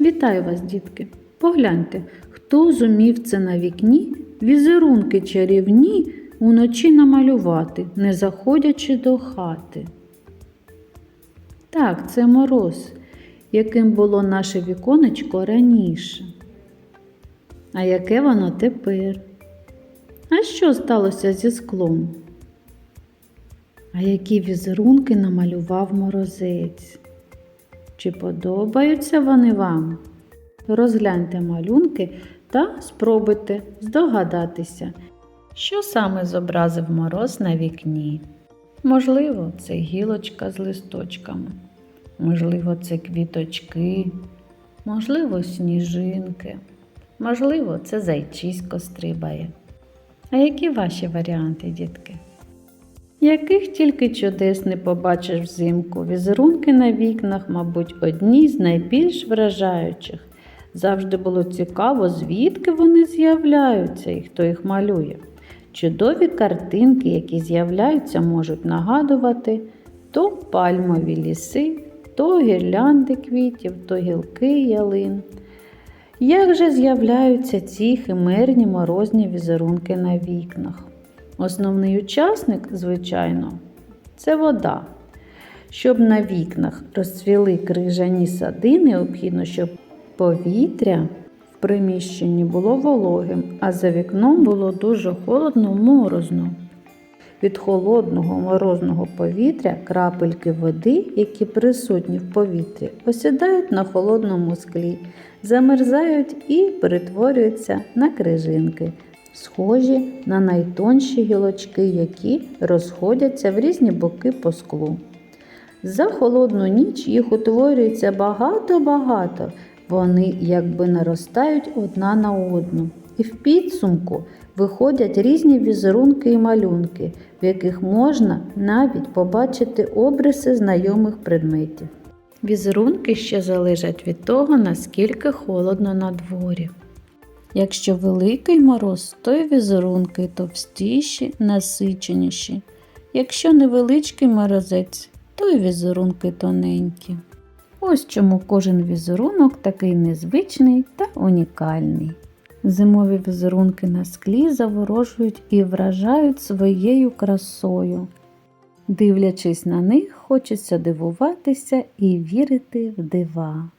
Вітаю вас, дітки! Погляньте, хто зумів це на вікні візерунки чарівні уночі намалювати, не заходячи до хати. Так, це мороз, яким було наше віконечко раніше. А яке воно тепер? А що сталося зі склом? А які візерунки намалював морозець? Чи подобаються вони вам? Розгляньте малюнки та спробуйте здогадатися, що саме зобразив мороз на вікні. Можливо, це гілочка з листочками, можливо, це квіточки, можливо, сніжинки, можливо, це зайчисько стрибає. А які ваші варіанти, дітки? Яких тільки чудес не побачиш взимку, візерунки на вікнах, мабуть, одні з найбільш вражаючих. Завжди було цікаво, звідки вони з'являються і хто їх малює. Чудові картинки, які з'являються, можуть нагадувати то пальмові ліси, то гірлянди квітів, то гілки ялин. Як же з'являються ці химерні морозні візерунки на вікнах? Основний учасник, звичайно, це вода. Щоб на вікнах розцвіли крижані сади, необхідно, щоб повітря в приміщенні було вологим, а за вікном було дуже холодно морозно. Від холодного морозного повітря крапельки води, які присутні в повітрі, осідають на холодному склі, замерзають і перетворюються на крижинки, схожі на найтонші гілочки, які розходяться в різні боки по склу. За холодну ніч їх утворюється багато-багато, вони якби наростають одна на одну. І в підсумку виходять різні візерунки і малюнки, в яких можна навіть побачити обриси знайомих предметів. Візерунки ще залежать від того, наскільки холодно на дворі. Якщо великий мороз, то й візерунки товстіші, насиченіші. Якщо невеличкий морозець, то й візерунки тоненькі. Ось чому кожен візерунок такий незвичний та унікальний. Зимові візерунки на склі заворожують і вражають своєю красою. Дивлячись на них, хочеться дивуватися і вірити в дива.